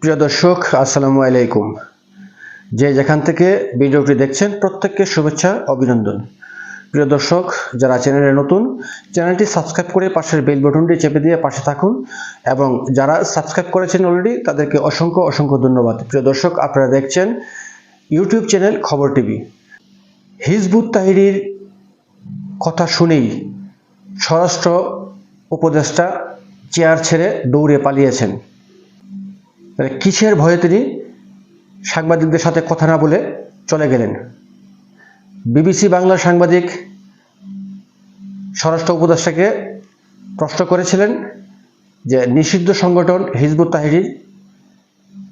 প্রিয় দর্শক, আসসালামু আলাইকুম। যে যেখান থেকে ভিডিওটি দেখছেন, প্রত্যেককে শুভেচ্ছা, অভিনন্দন। প্রিয় দর্শক, যারা চ্যানেলে নতুন, চ্যানেলটি সাবস্ক্রাইব করে পাশের বেল বাটনটি চেপে দিয়ে পাশে থাকুন এবং যারা সাবস্ক্রাইব করেছেন অলরেডি, তাদেরকে অসংখ্য অসংখ্য ধন্যবাদ। প্রিয় দর্শক, আপনারা দেখছেন YouTube channel Khobor TV. Hizb ut তাহিরির কথা শুনেই স্বরাষ্ট্র উপদেষ্টা চেয়ার ছেড়ে দৌড়ে পালিয়েছেন। তাহলে কিসের ভয়ে তিনি সাংবাদিকদের সাথে কথা না বলে চলে গেলেন? বিবিসি বাংলার সাংবাদিক, স্বরাষ্ট্র উপদেষ্টাকে প্রশ্ন করেছিলেন যে নিষিদ্ধ সংগঠন হিজবুত তাহিরির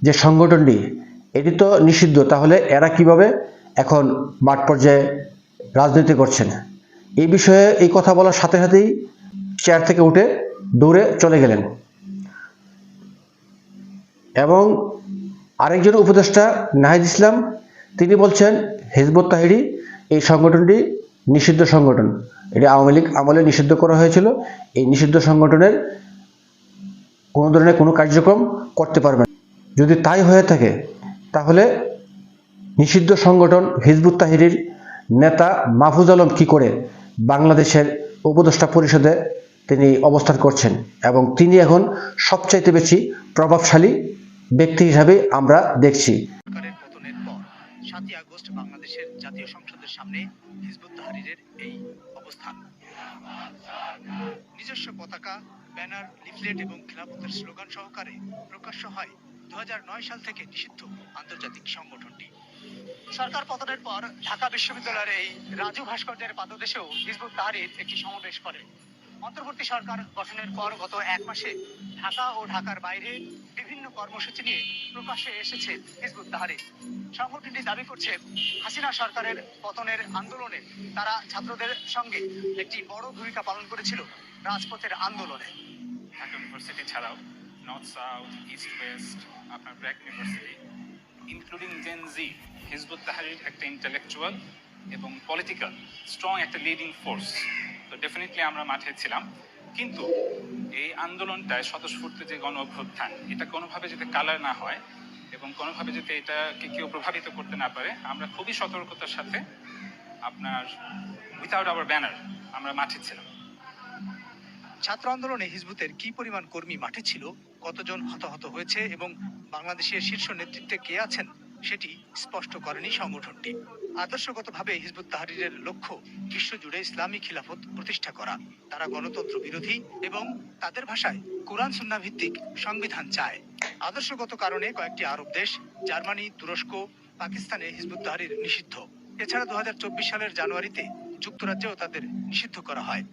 যে সংগঠনটি, এটি তো নিষিদ্ধ, তাহলে এরা কীভাবে এখন মাঠ পর্যায়ে রাজনীতি করছেন? এই বিষয়ে এই কথা বলার সাথে সাথেই চেয়ার থেকে উঠে দৌড়ে চলে গেলেন। এবং আরেকজন উপদেষ্টা নাহিদ ইসলাম, তিনি বলছেন, হিজবুত তাহিরি, এই সংগঠনটি নিষিদ্ধ সংগঠন। এটি আওয়ামী লীগ আমলে নিষিদ্ধ করা হয়েছিল। এই নিষিদ্ধ সংগঠনের কোনো ধরনের কোনো কার্যক্রম করতে পারবে না। যদি তাই হয়ে থাকে, তাহলে নিষিদ্ধ সংগঠন হিজবুত তাহিরির নেতা মাহফুজ আলম কী করে বাংলাদেশের উপদেষ্টা পরিষদে তিনি অবস্থান করছেন? এবং তিনি এখন সবচাইতে বেশি প্রভাবশালী ব্যক্তি হিসাবে আমরা দেখছি। নিজস্ব পতাকা, ব্যানার, লিফলেট এবং স্লোগান সহকারে প্রকাশ্য হয় দু সাল থেকে নিষিদ্ধ আন্তর্জাতিক সংগঠনটি। সরকার পতনের পর ঢাকা বিশ্ববিদ্যালয়ের এই রাজু ভাস্কর্যের পাদদেশেও হিজবুত তাহরির একটি সমাবেশ করে। অন্তর্বর্তী সরকার গঠনের পর গত এক মাসে ঢাকা ও ঢাকার বাইরে বিভিন্ন কর্মসূচি নিয়ে প্রকাশ্যে এসেছে হিজবুত তাহরির সংগঠনটি দাবি করছে, হাসিনা সরকারের পতনের আন্দোলনে তারা ছাত্রদের সঙ্গে একটি বড় ভূমিকা পালন করেছিল রাজপথের আন্দোলনে। ইউনিভার্সিটি ছাড়াও নর্থ, সাউথ, ইস্ট, ওয়েস্ট, আপনার BRAC university, including Gen Z, Hizb ut Tahrir একটা ইন্টেলেকচুয়াল এবং পলিটিক্যাল, স্ট্রং একটা লিডিং ফোর্স। তো ডেফিনেটলি আমরা মাঠে ছিলাম। কিন্তু এই আন্দোলনটায় স্বতঃস্ফূর্ত যে গণ অভ্যুত্থান, এটা কোনোভাবে যাতে কালার না হয় এবং কোনোভাবে যাতে এটাকে কেউ প্রভাবিত করতে না পারে, আমরা খুবই সতর্কতার সাথে আপনার উইথাউট আওয়ার ব্যানার আমরা মাঠে ছিলাম। ছাত্র আন্দোলনে হিজবুতের কি পরিমাণ কর্মী মাঠে ছিল, কতজন হতাহত হয়েছে এবং বাংলাদেশের শীর্ষ নেতৃত্বে কে আছেন? সেটি স্পষ্ট করেনি সংগঠনটি। আদর্শগতভাবে হিজবুত তাহরিরের লক্ষ্য বিশ্বজুড়ে ইসলামী খিলাফত প্রতিষ্ঠা করা। তারা গণতন্ত্র বিরোধী এবং তাদের ভাষায় কোরআন সুন্না ভিত্তিক সংবিধান চায়। আদর্শগত কারণে কয়েকটি আরব দেশ, জার্মানি, তুরস্ক, পাকিস্তানে হিজবুত তাহরির নিষিদ্ধ। এছাড়া দু হাজার চব্বিশ সালের জানুয়ারিতে যুক্তরাজ্যেও তাদের নিষিদ্ধ করা হয়।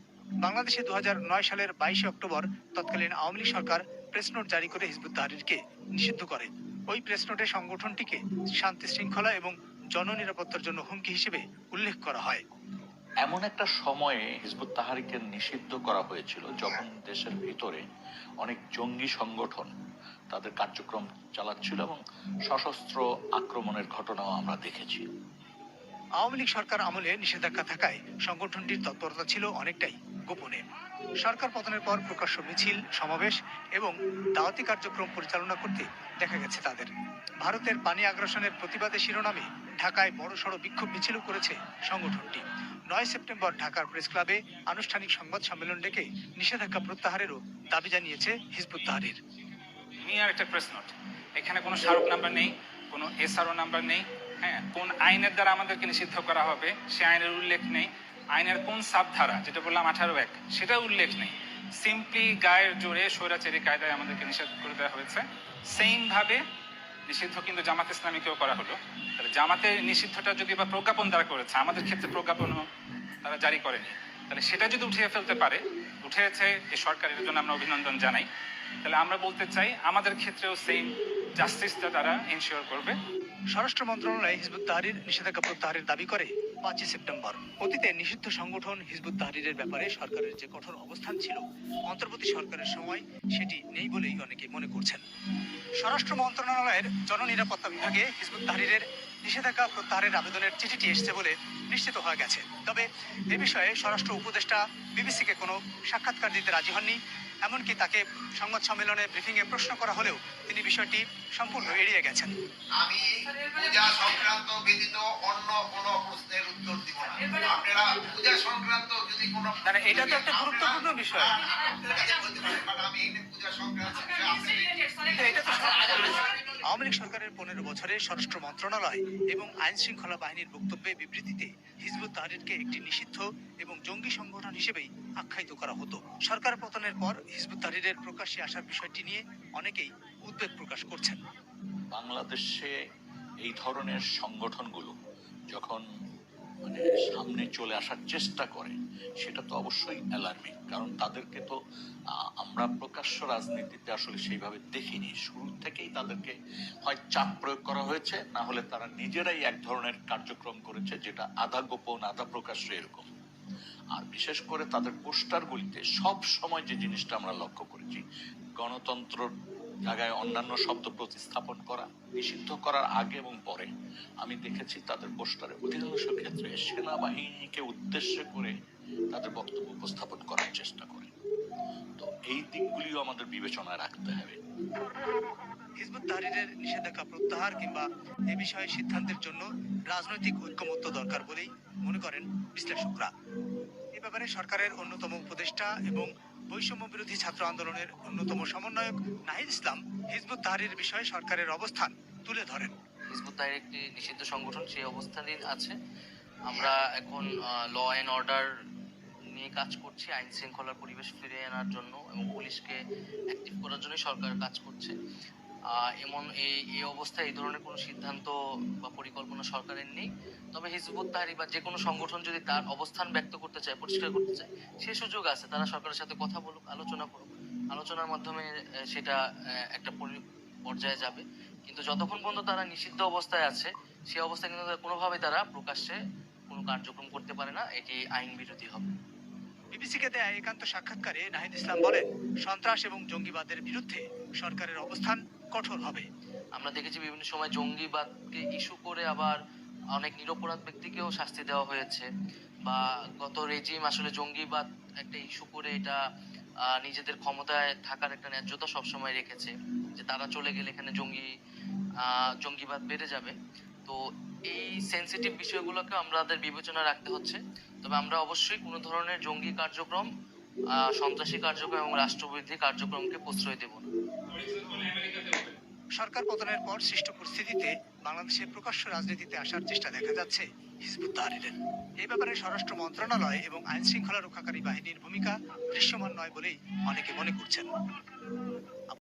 বাংলাদেশে দু হাজার নয় সালের বাইশে অক্টোবর তৎকালীন আওয়ামী লীগ সরকার প্রেস নোট জারি করে হিজবুত তাহরিরকে নিষিদ্ধ করে। ওই প্রেস নোটে সংগঠনটিকে শান্তি শৃঙ্খলা এবং জননিরাপত্তার জন্য হুমকি হিসেবে উল্লেখ করা হয়। এমন একটা সময়ে হিজবুত তাহারিকে নিষিদ্ধ করা হয়েছিল যখন দেশের ভিতরে অনেক জঙ্গি সংগঠন তাদের কার্যক্রম চালাচ্ছিল এবং সশস্ত্র আক্রমণের ঘটনাও আমরা দেখেছি। আওয়ামী লীগ সরকার আমলে নিষেধাজ্ঞা থাকায় সংগঠনটির তৎপরতা ছিল অনেকটাই। গোপনে। সরকার পতনের পর প্রকাশ্য মিছিল, সমাবেশ এবং দাওয়াতি কার্যক্রম পরিচালনা করতে দেখা গেছে তাদের। ভারতের পানি আগ্রাসনের প্রতিবাদে শিরোনামে ঢাকায় বড় বড়সড় বিক্ষোভ মিছিলও করেছে সংগঠনটি। নয় সেপ্টেম্বর ঢাকার প্রেস ক্লাবে আনুষ্ঠানিক সংবাদ সম্মেলন ডেকে নিষেধাজ্ঞা প্রত্যাহারেরও দাবি জানিয়েছে হিজবুত তাহরির। একটা প্রেস নোট এখানে কোনো স্মারক নাম্বার নেই, কোনো এসআরও নাম্বার নেই হ্যাঁ? কোন আইনের দ্বারা আমাদেরকে নিষিদ্ধ করা হবে, সে আইনের উল্লেখ নেই। আইনের কোন সাবধারা যেটা বললাম আঠারো এক সেটা উল্লেখ নেই। সিম্পলি গায়ের জোরে স্বৈরাচারী কায়দায় আমাদেরকে নিষেধ করে দেওয়া হয়েছে। সেম ভাবে নিষিদ্ধ কিন্তু জামাত ইসলামীকেও করা হলো। তাহলে জামাতের নিষিদ্ধটা যদি বা প্রজ্ঞাপন দ্বারা করেছে, আমাদের ক্ষেত্রে প্রজ্ঞাপনও তারা জারি করেনি। তাহলে সেটা যদি উঠিয়ে ফেলতে পারে, উঠেছে এই সরকারের জন্য আমরা অভিনন্দন জানাই। তাহলে আমরা বলতে চাই, আমাদের ক্ষেত্রেও সেম জাস্টিসটা তারা এনশিওর করবে। স্বরাষ্ট্র মন্ত্রণালয় হিজবুত তাহরির নিষেধাজ্ঞা প্রত্যাহারের দাবি করে পাঁচই সেপ্টেম্বর। অতীতে নিষিদ্ধ সংগঠন হিজবুত তাহরিরের ব্যাপারে সরকারের যে কঠোর অবস্থান ছিল, অন্তর্বর্তী সরকারের সময় সেটি নেই বলেই অনেকে মনে করছেন। স্বরাষ্ট্র মন্ত্রণালয়ের জননিরাপত্তা বিভাগে হিজবুত তাহরিরের নিষেধাজ্ঞা প্রত্যাহারের আবেদনের চিঠিটি এসেছে বলে নিশ্চিত হয়ে গেছে। তবে এ বিষয়ে স্বরাষ্ট্র উপদেষ্টা বিবিসিকে কোনো সাক্ষাৎকার দিতে রাজি হননি। এমনকি তাকে সংবাদ সম্মেলনে ব্রিফিংয়ে প্রশ্ন করা হলেও তিনি বিষয়টি সম্পূর্ণ এড়িয়ে গেছেন আমি পূজা সংক্রান্ত ব্যতীত অন্য কোনো প্রশ্নের উত্তর দিব না আপনারা পূজা সংক্রান্ত যদি কোনো না, না, এটা তো একটা গুরুত্বপূর্ণ বিষয়। আমি এই পূজা সংক্রান্ত বিষয়ে এটা তো আওয়ামী লীগ সরকারের পনেরো বছরে স্বরাষ্ট্র মন্ত্রণালয় এবং আইন শৃঙ্খলা বাহিনীর বক্তব্যে বিবৃতিতে হিজবুত তাহরিরকে একটি নিষিদ্ধ এবং জঙ্গি সংগঠন হিসেবেই আখ্যায়িত করা হতো। সরকার পতনের পর হিজবুত তাহরিরের প্রকাশ্যে আসার বিষয়টি নিয়ে অনেকেই উদ্বেগ প্রকাশ করছেন। বাংলাদেশে এই ধরনের সংগঠনগুলো যখন সামনে চলে আসার চেষ্টা করে, সেটা তো অবশ্যই অ্যালার্মিং কারণ তাদেরকে তো আমরা প্রকাশ্য রাজনীতিতে আসলে সেইভাবে দেখিনি। শুরু থেকেই তাদেরকে হয় চাপ প্রয়োগ করা হয়েছে, না হলে তারা নিজেরাই এক ধরনের কার্যক্রম করেছে যেটা আধা গোপন, আধা প্রকাশ্য এরকম। আর বিশেষ করে তাদের পোস্টারগুলিতে সব সময় যে জিনিসটা আমরা লক্ষ্য করেছি গণতন্ত্র জায়গায় অন্যান্য শব্দ প্রতিস্থাপন করা, নিষিদ্ধ করার আগে এবং পরে আমি দেখেছি তাদের পোস্টারে অধিকাংশ ক্ষেত্রে সেনাবাহিনীকে উদ্দেশ্য করে তাদের বক্তব্য উপস্থাপন করার চেষ্টা করে। তো এই দিকগুলিও আমাদের বিবেচনায় রাখতে হবে। হিজবুত নিষেধাজ্ঞা প্রত্যাহার কিংবা এ বিষয়ে সিদ্ধান্তের জন্য রাজনৈতিক ঐক্যমত্য দরকার বলেই মনে করেন বিশ্লেষকরা। এ ব্যাপারে সরকারের অন্যতম উপদেষ্টা এবং বৈষম্য বিরোধী ছাত্র আন্দোলনের অন্যতম সমন্বয়ক নাহিদ ইসলাম হিজবুত তাহারির বিষয়ে সরকারের অবস্থান তুলে ধরেন। হিজবুত তাহির একটি নিষিদ্ধ সংগঠন সেই অবস্থানই আছে। আমরা এখন ল অ্যান্ড অর্ডার নিয়ে কাজ করছি, আইন শৃঙ্খলার পরিবেশ ফিরিয়ে আনার জন্য এবং পুলিশকে অ্যাক্টিভ করার জন্যই সরকার কাজ করছে। এমন এই এই অবস্থায় এই ধরনের কোনো সিদ্ধান্ত বা পরিকল্পনা সরকারের নেই। তবে হিজবুত তাহরির বা যে কোনো সংগঠন যদি তার অবস্থান ব্যক্ত করতে চায়, পরিষ্কার করতে চায়, সে সুযোগ আছে। তারা সরকারের সাথে কথা বলুক, আলোচনা করুক। আলোচনার মাধ্যমে সেটা একটা পরি- পর্যায়ে যাবে। কিন্তু যতক্ষণ পর্যন্ত তারা নিষিদ্ধ অবস্থায় আছে সেই অবস্থায় কিন্তু কোনোভাবে তারা প্রকাশ্যে কোনো কার্যক্রম করতে পারে না। এটি আইন বিরোধী হবে। বিবিসিকে দেয়া একান্ত সাক্ষাৎকারে নাহিদ ইসলাম বলেন, সন্ত্রাস এবং জঙ্গিবাদের বিরুদ্ধে সরকারের অবস্থান কঠোর হবে। আমরা দেখেছি বিভিন্ন সময় জঙ্গিবাদকে ইস্যু করে আবার অনেক নিরপরাধ ব্যক্তিকেও শাস্তি দেওয়া হয়েছে বা গত রেজিম আসলে জঙ্গিবাদ একটা ইস্যু করে এটা নিজেদের ক্ষমতায় থাকার একটা ন্যায্যতা সবসময় রেখেছে যে তারা চলে গেলে এখানে জঙ্গি জঙ্গিবাদ বেড়ে যাবে। তো এই সেন্সিটিভ বিষয়গুলোকে আমাদের বিবেচনা রাখতে হচ্ছে। তবে আমরা অবশ্যই কোনো ধরনের জঙ্গি কার্যক্রম সন্ত্রাসী কার্যক্রম এবং রাষ্ট্রবিরোধী কার্যক্রমকে প্রশ্রয় দেব না। সরকার পতনের পর সৃষ্ট পরিস্থিতিতে বাংলাদেশে প্রকাশ্য রাজনীতিতে আসার চেষ্টা দেখা যাচ্ছে হিজবুত তাহরিরের এই ব্যাপারে স্বরাষ্ট্র মন্ত্রণালয় এবং আইন শৃঙ্খলা রক্ষাকারী বাহিনীর ভূমিকা দৃশ্যমান নয় বলেই অনেকে মনে করছেন।